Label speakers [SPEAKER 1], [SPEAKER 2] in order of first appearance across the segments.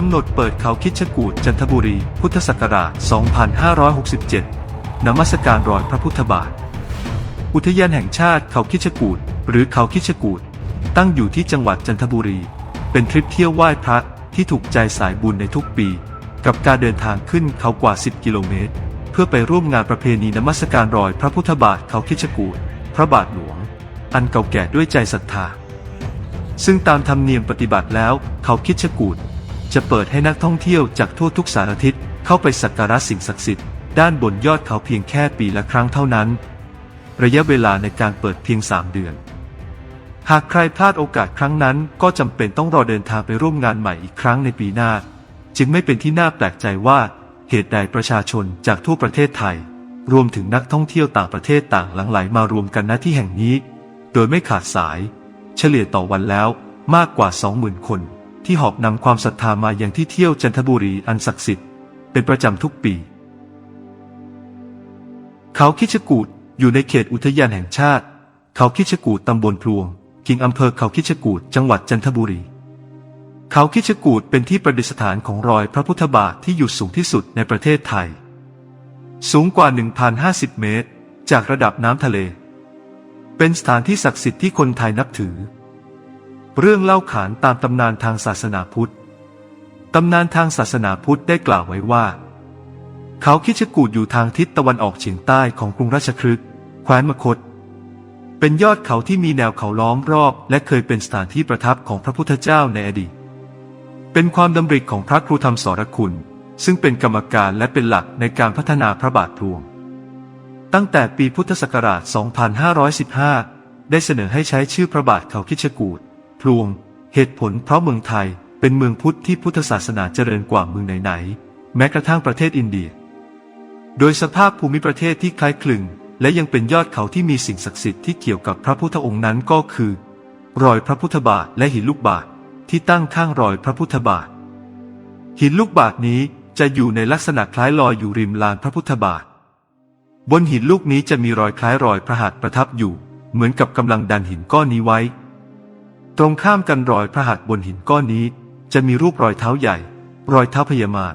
[SPEAKER 1] กำหนดเปิดเขาคิดชกูดจันทบุรี พุทธศักราช 2567 นมัสการรอยพระพุทธบาท อุทยานแห่งชาติเขาคิดชกูดหรือเขาคิดชกูดตั้งอยู่ที่จังหวัดจันทบุรี เป็นทริปเที่ยวไหว้พระที่ถูกใจสายบุญในทุกปี กับการเดินทางขึ้นเขากว่า 10 กิโลเมตร เพื่อไปร่วมงานประเพณีนมัสการรอยพระพุทธบาทเขาคิดชกูดพระบาทหลวง อันเก่าแก่ด้วยใจศรัทธาซึ่งตามธรรมเนียมปฏิบัติแล้วเขาคิดชกูด จะเปิดให้นักท่องเที่ยวจากทั่วทุกสารทิศเข้าไปสักการะสิ่งศักดิ์สิทธิ์ด้านบนยอดเขาเพียงแค่ปีละครั้งเท่านั้น ระยะเวลาในการเปิดเพียง 3 เดือน หากใครพลาดโอกาสครั้งนั้นก็จำเป็นต้องรอเดินทางไปร่วมงานใหม่อีกครั้งในปีหน้า จึงไม่เป็นที่น่าแปลกใจว่าเหตุใดประชาชนจากทั่วประเทศไทย รวมถึงนักท่องเที่ยวต่างประเทศต่างหลั่งไหลมารวมกันณที่แห่งนี้ โดยไม่ขาดสาย เฉลี่ยต่อวันแล้วมากกว่า 20,000 คน ที่หอบนำความศรัทธามาอย่างที่เที่ยวจันทบุรีอันศักดิ์สิทธิ์เป็นประจำทุกปี เขาคิชกูดอยู่ในเขตอุทยานแห่งชาติ เขาคิชกูดตำบลพลวงกิงอำเภอเขาคิชกูดจังหวัดจันทบุรี เขาคิชกูดเป็นที่ประดิษฐานของรอยพระพุทธบาทที่อยู่สูงที่สุดในประเทศไทย สูงกว่า 1,050 เมตร จากระดับน้ำทะเล เป็นสถานที่ศักดิ์สิทธิ์ที่คนไทยนับถือ เรื่องเล่าขานตามตำนานทางศาสนาพุทธ ตำนานทางศาสนาพุทธได้กล่าวไว้ว่า เขาคิดชกูดอยู่ทางทิศตะวันออกเฉียงใต้ของกรุงราชคฤห์แคว้นมคต เป็นยอดเขาที่มีแนวเขาล้อมรอบ และเคยเป็นสถานที่ประทับของพระพุทธเจ้าในอดีต เป็นความดำริของพระครูธรรมสรคุณ ซึ่งเป็นกรรมการและเป็นหลักในการพัฒนาพระบาทพลวง ตั้งแต่ปีพุทธศักราช 2515 ได้เสนอให้ใช้ชื่อพระบาทเขาคิชกูด พลวง เหตุผลเพราะเมืองไทยเป็นเมืองพุทธที่พุทธศาสนาเจริญกว่าเมืองไหนๆ แม้กระทั่งประเทศอินเดีย โดยสภาพภูมิประเทศที่คล้ายคลึง และยังเป็นยอดเขาที่มีสิ่งศักดิ์สิทธิ์ที่เกี่ยวกับพระพุทธองค์นั้นก็คือ รอยพระพุทธบาทและหินลูกบาทที่ตั้งข้างรอยพระพุทธบาท หินลูกบาทนี้จะอยู่ในลักษณะคล้ายลอยอยู่ริมลานพระพุทธบาท บนหินลูกนี้จะมีรอยคล้ายรอยพระหัตถ์ประทับอยู่ เหมือนกับกำลังดันหินก้อนนี้ไว้ ตรงข้ามกันรอยพระหัตถ์บนหินก้อนนี้ จะมีรูปรอยเท้าใหญ่ รอยเท้าพญามาร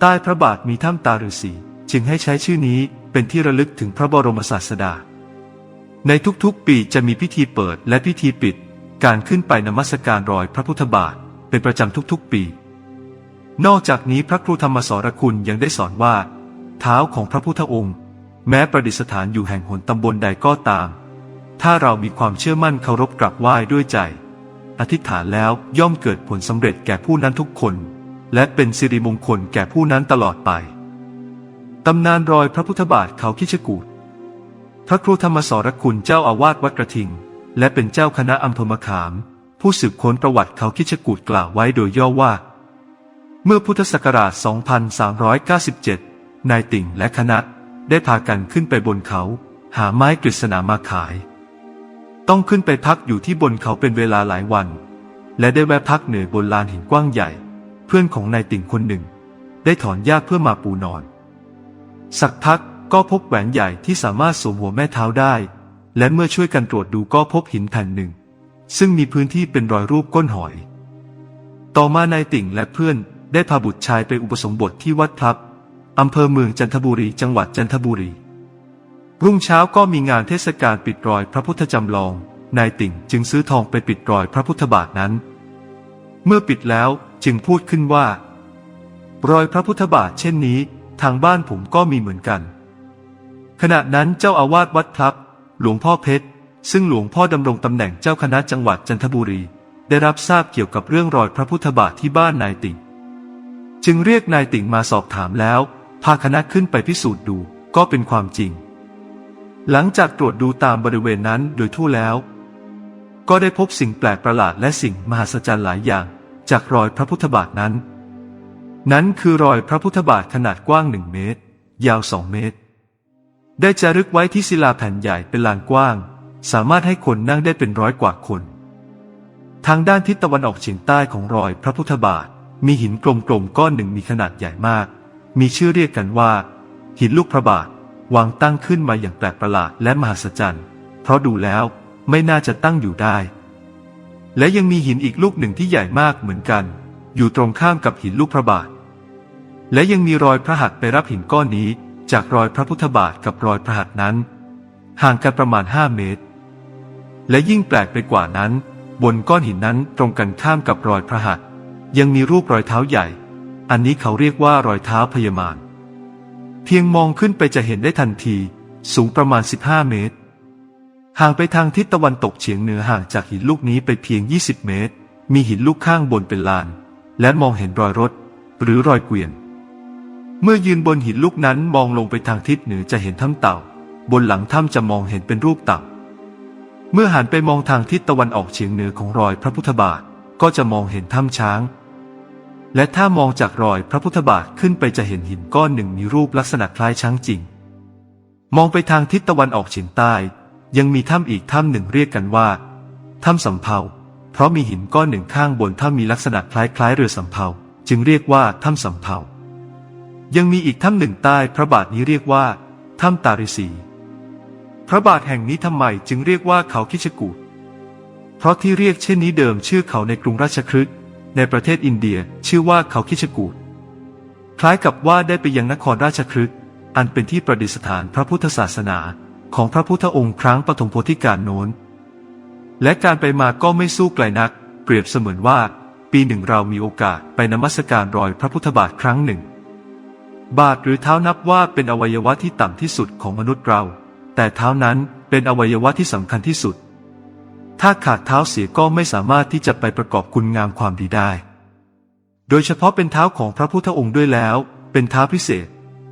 [SPEAKER 1] ใต้พระบาทมีถ้ำตาฤาษีจึงให้ใช้ชื่อนี้เป็นที่ระลึกถึงพระบรมศาสดา ในทุกๆปีจะมีพิธีเปิดและพิธีปิด การขึ้นไปนมัสการรอยพระพุทธบาทเป็นประจำทุกๆปี นอกจากนี้พระครูธรรมสรคุณยังได้สอนว่า เท้าของพระพุทธองค์ แม้ประดิษฐานอยู่แห่งหนตำบลใดก็ตาม ถ้าเรามีความเชื่อมั่นเคารพกราบไหว้ด้วยใจ อธิษฐานแล้วย่อมเกิดผลสำเร็จแก่ผู้นั้นทุกคน และเป็นสิริมงคลแก่ผู้นั้นตลอดไปตำนานรอยพระพุทธบาทเขาคิชกูดพระครูธรรมสรคุณเจ้าอาวาสวัดกระทิง และเป็นเจ้าคณะอำเภอมะขาม ผู้สืบค้นประวัติเขาคิชกูดกล่าวไว้โดยย่อว่า เมื่อพุทธศักราช 2397 นายติ่งและคณะได้พากันขึ้นไปบนเขา หาไม้กฤษณามาขาย ต้องขึ้นไปพักอยู่ที่บนเขาเป็นเวลาหลายวัน และได้แวะพักเหนือบนลานหินกว้างใหญ่ เพื่อนของนายติ่งคนหนึ่ง ได้ถอนหญ้าเพื่อมาปูนอน สักพักก็พบแหวนใหญ่ที่สามารถสวมหัวแม่เท้าได้ และเมื่อช่วยกันตรวจดูก็พบหินแผ่นหนึ่ง ซึ่งมีพื้นที่เป็นรอยรูปก้นหอย ต่อมานายติ่งและเพื่อนได้พาบุตรชายไปอุปสมบทที่วัดพลับอำเภอเมืองจันทบุรี จังหวัดจันทบุรี รุ่งเช้าก็มีงานเทศกาลปิดรอยพระพุทธจำลอง นายติ่งจึงซื้อทองไปปิดรอยพระพุทธบาทนั้น เมื่อปิดแล้วจึงพูดขึ้นว่า รอยพระพุทธบาทเช่นนี้ ทางบ้านผมก็มีเหมือนกัน ขณะนั้นเจ้าอาวาสวัดพลับ หลวงพ่อเพชร ซึ่งหลวงพ่อดำรงตำแหน่งเจ้าคณะจังหวัดจันทบุรี ได้รับทราบเกี่ยวกับเรื่องรอยพระพุทธบาทที่บ้านนายติ่ง จึงเรียกนายติ่งมาสอบถามแล้ว พาคณะขึ้นไปพิสูจน์ดูก็เป็นความจริง หลังจากตรวจดูตามบริเวณนั้นโดยทั่วแล้ว ก็ได้พบสิ่งแปลกประหลาดและสิ่งมหัศจรรย์หลายอย่าง จากรอยพระพุทธบาทนั้น นั้นคือรอยพระพุทธบาทขนาดกว้างหนึ่งเมตร ยาวสองเมตร ได้จารึกไว้ที่ศิลาแผ่นใหญ่เป็นลานกว้าง สามารถให้คนนั่งได้เป็นร้อยกว่าคน ทางด้านทิศตะวันออกเฉียงใต้ของรอยพระพุทธบาท มีหินกลมๆก้อนหนึ่งมีขนาดใหญ่มาก มีชื่อเรียกกันว่า หินลูกพระบาท วางตั้งขึ้นมาอย่างแปลกประหลาดและมหัศจรรย์ เพราะดูแล้วไม่น่าจะตั้งอยู่ได้ และยังมีหินอีกลูกหนึ่งที่ใหญ่มากเหมือนกัน อยู่ตรงข้ามกับหินลูกพระบาท และยังมีรอยพระหัตถ์ไปรับหินก้อนนี้ จากรอยพระพุทธบาทกับรอยพระหัตถ์นั้น ห่างกันประมาณ 5 เมตร และยิ่งแปลกไปกว่านั้น บนก้อนหินนั้นตรงกันข้ามกับรอยพระหัตถ์ยังมีรูปรอยเท้าใหญ่ อันนี้เขาเรียกว่ารอยเท้าพญามาร เพียงมองขึ้นไปจะเห็นได้ทันที สูงประมาณ 15 เมตร ห่างไปทางทิศตะวันตกเฉียงเหนือห่างจากหินลูกนี้ไปเพียง 20 เมตร มีหินลูกข้างบนเป็นลาน และมองเห็นรอยรถ หรือรอยเกวียน เมื่อยืนบนหินลูกนั้นมองลงไปทางทิศเหนือจะเห็นถ้ำเต่า บนหลังถ้ำจะมองเห็นเป็นรูปเต่า เมื่อหันไปมองทางทิศตะวันออกเฉียงเหนือของรอยพระพุทธบาท ก็จะมองเห็นถ้ำช้าง และถ้ามองจากรอยพระพุทธบาทขึ้นไปจะเห็นหินก้อนหนึ่งมีรูปลักษณะคล้ายช้างจริง มองไปทางทิศตะวันออกเฉียงใต้ ยังมีถ้ำอีกถ้ำหนึ่งเรียกกันว่าถ้ำสำเภาเพราะมีหินก้อนหนึ่งข้างบนถ้ำมีลักษณะคล้ายๆเรือสำเภาจึงเรียกว่าถ้ำสำเภายังมีอีกถ้ำหนึ่งใต้พระบาทนี้เรียกว่าถ้ำตาริสี พระบาทแห่งนี้ทำไมจึงเรียกว่าเขาคิชกูดเพราะที่เรียกเช่นนี้เดิมชื่อเขาในกรุงราชคฤห์ ในประเทศอินเดียชื่อว่าเขาคิชกูดคล้ายกับว่าได้ไปยังนครราชคฤห์อันเป็นที่ประดิษฐานพระพุทธศาสนาของพระพุทธองค์ครั้งปฐมโพธิการโน้น และการไปมาก็ไม่สู้ไกลนัก เปรียบเสมือนว่า ปีหนึ่งเรามีโอกาสไปนมัสการรอยพระพุทธบาทครั้งหนึ่ง บาทหรือเท้านับว่าเป็นอวัยวะที่ต่ำที่สุดของมนุษย์เรา แต่เท้านั้นเป็นอวัยวะที่สำคัญที่สุด ถ้าขาดเท้าเสียก็ไม่สามารถที่จะไปประกอบคุณงามความดีได้ โดยเฉพาะเป็นเท้าของพระพุทธองค์ด้วยแล้ว เป็นเท้าพิเศษ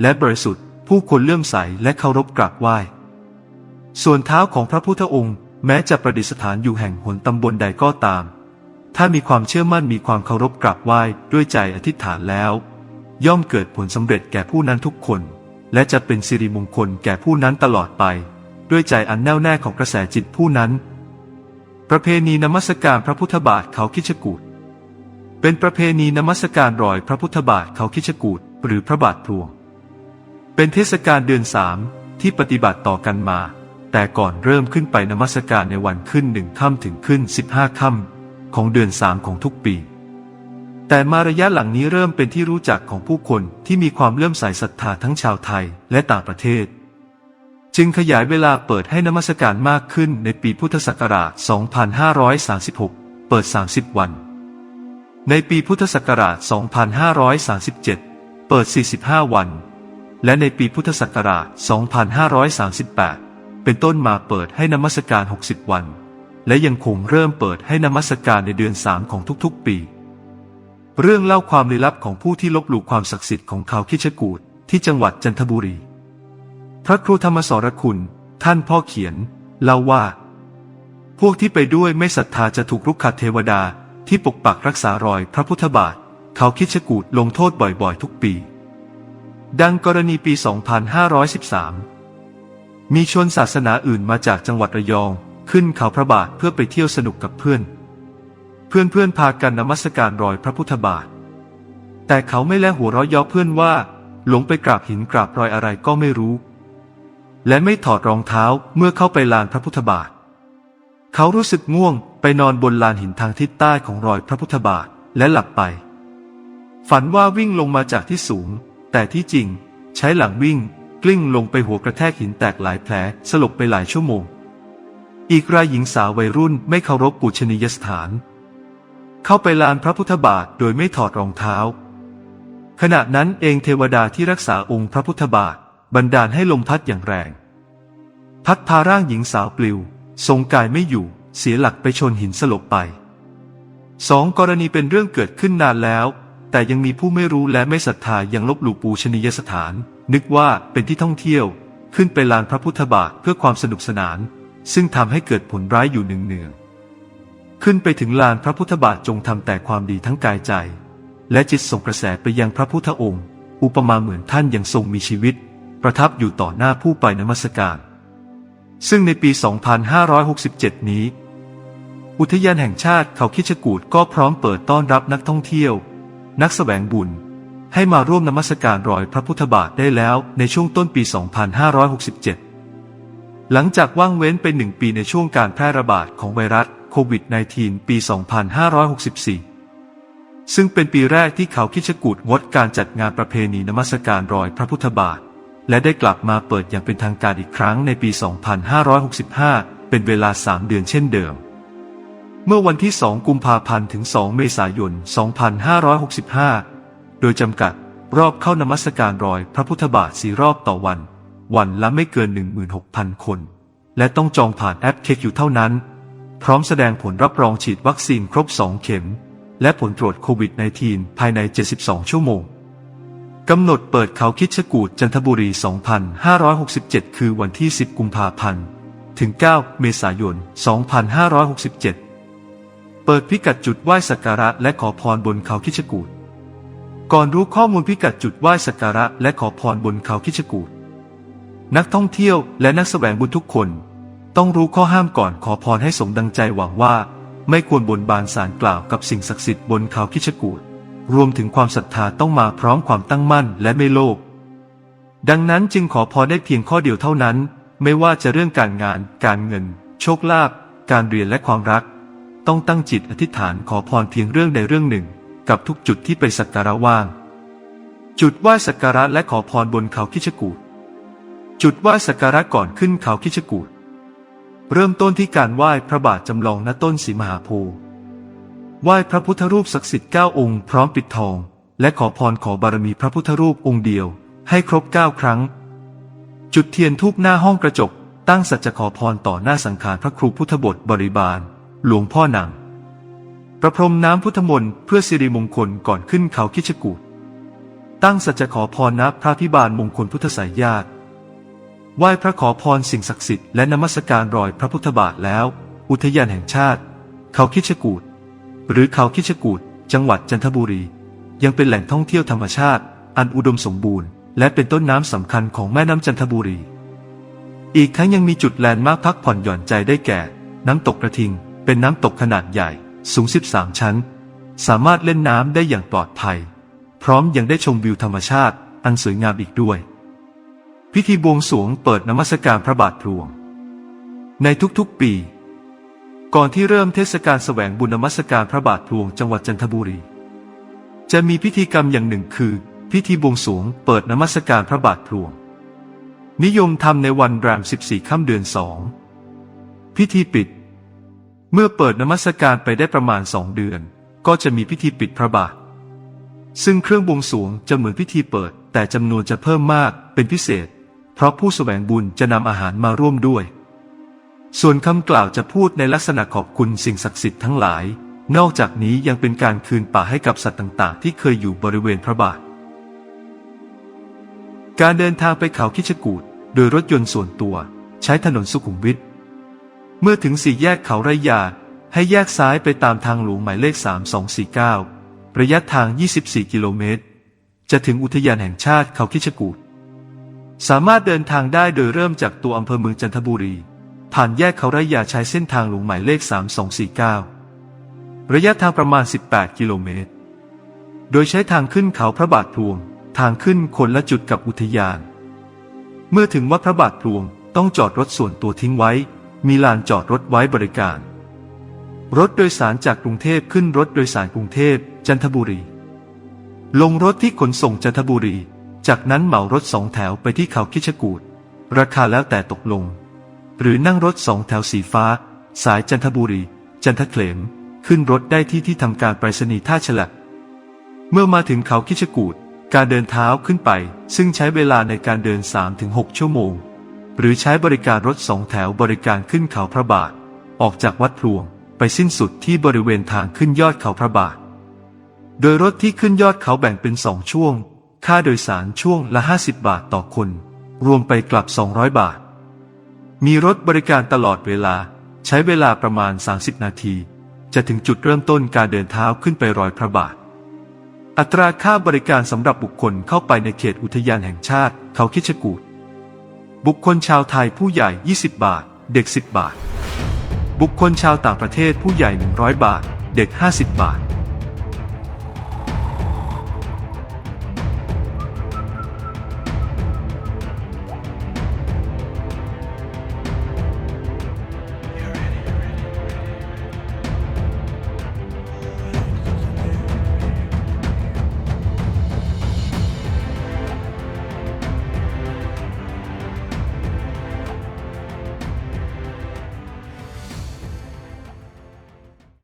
[SPEAKER 1] และบริสุทธิ์ ผู้คนเลื่อมใสและเคารพกราบไหว้ ส่วนเท้าของพระพุทธองค์ แม้จะประดิษฐานอยู่แห่งหนตำบลใดก็ตาม ถ้ามีความเชื่อมั่นมีความเคารพกราบไหว้ด้วยใจอธิษฐานแล้ว ย่อมเกิดผลสำเร็จแก่ผู้นั้นทุกคน และจะเป็นสิริมงคลแก่ผู้นั้นตลอดไป ด้วยใจอันแน่วแน่ของกระแสจิตผู้นั้น ประเพณีนมัสการพระพุทธบาทเขาคิชกูดเป็นประเพณีนมัสการรอยพระพุทธบาทเขาคิชกูดหรือพระบาทพลวง เป็นเทศกาลเดือนสามที่ปฏิบัติต่อกันมา แต่ก่อนเริ่มขึ้นไปนมัสการในวันขึ้นหนึ่งค่ำถึงขึ้นสิบห้าค่ำของเดือนสามของทุกปี แต่มาระยะหลังนี้เริ่มเป็นที่รู้จักของผู้คนที่มีความเลื่อมใสศรัทธาทั้งชาวไทยและต่างประเทศ จึงขยายเวลาเปิดให้นมัสการมากขึ้นในปีพุทธศักราช 2536 เปิด 30 วัน ในปีพุทธศักราช 2537 เปิด 45 วัน และในปีพุทธศักราช 2538 เป็นต้นมาเปิดให้นมัสการ 60 วัน และยังคงเริ่มเปิดให้นมัสการในเดือน 3 ของทุกๆ ปี เรื่องเล่าความลี้ลับของผู้ที่ลบหลู่ความศักดิ์สิทธิ์ของเขาคิชกูดที่จังหวัดจันทบุรี พระครูธรรมสรคุณ ท่านพ่อเขียน เล่าว่า พวกที่ไปด้วยไม่ศรัทธาจะถูกรุกขเทวดาที่ปกปักรักษารอยพระพุทธบาท เขาคิดชกูดลงโทษบ่อยๆ ทุกปี ดังกรณีปี 2513 มีชนศาสนาอื่นมาจากจังหวัดระยอง ขึ้นเขาพระบาทเพื่อไปเที่ยวสนุกกับเพื่อน เพื่อนๆพากันนมัสการรอยพระพุทธบาท แต่เขาไม่แลหัวเราะเย่อเพื่อนว่า หลงไปกราบหินกราบรอยอะไรก็ไม่รู้ และไม่ถอดรองเท้าเมื่อเข้าไปลานพระพุทธบาท เขารู้สึกง่วงไปนอนบนลานหินทางทิศใต้ของรอยพระพุทธบาทและหลับไป ฝันว่าวิ่งลงมาจากที่สูง แต่ที่จริง ใช้หลังวิ่ง กลิ้งลงไปหัวกระแทกหินแตกหลายแผลสลบไปหลายชั่วโมง อีกรายหญิงสาววัยรุ่นไม่เคารพปูชนียสถาน เข้าไปลานพระพุทธบาทโดยไม่ถอดรองเท้า ขณะนั้นเองเทวดาที่รักษาองค์พระพุทธบาท บันดาลให้ลมพัดอย่างแรง พัดพาร่างหญิงสาวปลิว ทรงกายไม่อยู่ เสียหลักไปชนหินสลบไปสองกรณีเป็นเรื่องเกิดขึ้นนานแล้ว แต่ยังมีผู้ไม่รู้และไม่ศรัทธายังลบหลู่ปูชนียสถาน นึกว่าเป็นที่ท่องเที่ยว ขึ้นไปลานพระพุทธบาทเพื่อความสนุกสนาน ซึ่งทำให้เกิดผลร้ายอยู่เนืองขึ้นไปถึงลานพระพุทธบาทจงทำแต่ความดีทั้งกายใจ และจิตส่งกระแสไปยังพระพุทธองค์ อุปมาเหมือนท่านยังทรงมีชีวิต ประทับอยู่ต่อหน้าผู้ไปนมัสการ ซึ่งในปี 2567 นี้ อุทยานแห่งชาติเขาคิชกูดก็พร้อมเปิดต้อนรับนักท่องเที่ยว นักแสวงบุญ ให้มาร่วมนมัสการรอยพระพุทธบาทได้แล้วในช่วงต้นปี 2567 หลังจากว่างเว้นไปหนึ่งปีในช่วงการแพร่ระบาดของไวรัสโควิด -19 ปี 2564ซึ่งเป็นปีแรกที่เขาคิชกูดงดการจัดงานประเพณีนมัสการรอยพระพุทธบาท และได้กลับมาเปิดอย่างเป็นทางการอีกครั้งในปี 2565 เป็นเวลา 3 เดือนเช่นเดิม เมื่อวันที่ 2 กุมภาพันธ์ถึง 2 เมษายน 2565 โดยจำกัดรอบเข้านมัสการรอยพระพุทธบาทสีรอบต่อวัน วันละไม่เกิน 16,000 คน และต้องจองผ่านแอปเคคิวเท่านั้น พร้อมแสดงผลรับรองฉีดวัคซีนครบ 2 เข็ม และผลตรวจโควิด -19 ภายใน 72 ชั่วโมง กำหนดเปิดเขาคิดชกูดจันทบุรี 2567 คือวันที่ 10 กุมภาพันธ์ ถึง 9 เมษายน 2567 เปิดพิกัดจุดไหว้สักการะและขอพรบนเขาคิชกูด ก่อนรู้ข้อมูลพิกัดจุดไหว้สักการะและขอพรบนเขาคิชกูด นักท่องเที่ยวและนักแสวงบุญทุกคน ต้องรู้ข้อห้ามก่อนขอพรให้สมดังใจหวังว่า ไม่ควรบนบานสารกล่าวกับสิ่งศักดิ์สิทธิ์บนเขาคิชกูด รวมถึงความศรัทธาต้องมาพร้อมความตั้งมั่นและไม่โลภดังนั้นจึงขอพรได้เพียงข้อเดียวเท่านั้น ไม่ว่าจะเรื่องการงาน การเงิน โชคลาภการเรียนและความรัก ต้องตั้งจิตอธิษฐานขอพรเพียงเรื่องใดเรื่องหนึ่ง กับทุกจุดที่ไปสักการะว่าง จุดไหว้สักการะและขอพรบนเขาคิชกูดจุดไหว้สักการะก่อนขึ้นเขาคิชกูดเริ่มต้นที่การไหว้พระบาทจำลองณต้นสีมหาโพธิ์ ไหว้พระพุทธรูปศักดิ์สิทธิ์เก้าองค์พร้อมปิดทอง และขอพรขอบารมีพระพุทธรูปองค์เดียว ให้ครบเก้าครั้ง จุดเทียนทูบหน้าห้องกระจก ตั้งสัจจะขอพรต่อหน้าสังขารพระครูพุทธบทบริบาล หลวงพ่อหนัง ประพรมน้ำพุทธมนต์เพื่อสิริมงคลก่อนขึ้นเขาคิชกูดตั้งสัจจะขอพรณพระพิบาลมงคลพุทธสายญาติไหว้พระขอพรสิ่งศักดิ์สิทธิ์และนมัสการรอยพระพุทธบาทแล้ว อุทยานแห่งชาติ เขาคิชกูด หรือเขาคิชกูดจังหวัดจันทบุรี ยังเป็นแหล่งท่องเที่ยวธรรมชาติ อันอุดมสมบูรณ์ และเป็นต้นน้ำสำคัญของแม่น้ำจันทบุรี อีกทั้งยังมีจุดแลนด์มาร์คพักผ่อนหย่อนใจได้แก่ น้ำตกกระทิง เป็นน้ำตกขนาดใหญ่สูง 13 ชั้น สามารถเล่นน้ำได้อย่างปลอดภัย พร้อมยังได้ชมวิวธรรมชาติอันสวยงามอีกด้วย พิธีบวงสรวงเปิดนมัสการพระบาทพลวง ในทุกๆปี ก่อนที่เริ่มเทศกาลแสวงบุญนมัสการพระบาทพลวงจังหวัดจันทบุรี จะมีพิธีกรรมอย่างหนึ่งคือ พิธีบวงสรวงเปิดนมัสการพระบาทพลวง นิยมทำในวันแรม 14 ค่ำเดือนสองพิธีปิด เมื่อเปิดนมัสการไปได้ประมาณสองเดือน ก็จะมีพิธีปิดพระบาท ซึ่งเครื่องบวงสรวงจะเหมือนพิธีเปิด แต่จำนวนจะเพิ่มมากเป็นพิเศษ เพราะผู้แสวงบุญจะนำอาหารมาร่วมด้วย ส่วนคำกล่าวจะพูดในลักษณะขอบคุณสิ่งศักดิ์สิทธิ์ทั้งหลาย นอกจากนี้ยังเป็นการคืนป่าให้กับสัตว์ต่างๆ ที่เคยอยู่บริเวณพระบาท การเดินทางไปเขาคิชกูดโดยรถยนต์ส่วนตัว ใช้ถนนสุขุมวิท เมื่อถึงสี่แยกเขาไรยาให้แยกซ้ายไปตามทางหลวงหมายเลข 3249 ระยะทาง 24 กิโลเมตร จะถึงอุทยานแห่งชาติเขาคิชกูดสามารถเดินทางได้โดยเริ่มจากตัวอำเภอเมืองจันทบุรี ผ่านแยกเขาไรยาใช้เส้นทางหลวงหมายเลข 3249 ระยะทางประมาณ 18 กิโลเมตร โดยใช้ทางขึ้นเขาพระบาทพลวง ทางขึ้นคนละจุดกับอุทยาน เมื่อถึงวัดพระบาทพลวงต้องจอดรถส่วนตัวทิ้งไว้ มีลานจอดรถไว้บริการ รถโดยสารจากกรุงเทพขึ้นรถโดยสารกรุงเทพจันทบุรี ลงรถที่ขนส่งจันทบุรี จากนั้นเหมารถสองแถวไปที่เขาคิชกูดราคาแล้วแต่ตกลง หรือนั่งรถสองแถวสีฟ้า สายจันทบุรี จันทเขลม ขึ้นรถได้ที่ที่ทำการไปรษณีย์ท่าฉลับเมื่อมาถึงเขาคิชกูดการเดินเท้าขึ้นไป ซึ่งใช้เวลาในการเดิน 3-6 ชั่วโมง หรือใช้บริการรถสองแถวบริการขึ้นเขาพระบาท ออกจากวัดพลวง ไปสิ้นสุดที่บริเวณทางขึ้นยอดเขาพระบาท โดยรถที่ขึ้นยอดเขาแบ่งเป็นสองช่วง ค่าโดยสารช่วงละ 50 บาทต่อคน รวมไปกลับ 200 บาท มีรถบริการตลอดเวลา ใช้เวลาประมาณ 30 นาที จะถึงจุดเริ่มต้นการเดินเท้าขึ้นไปรอยพระบาท อัตราค่าบริการสำหรับบุคคลเข้าไปในเขตอุทยานแห่งชาติ เขาคิชกูดบุคคลชาวไทยผู้ใหญ่ 20 บาท เด็ก 10 บาท บุคคลชาวต่างประเทศผู้ใหญ่ 100 บาท เด็ก 50 บาท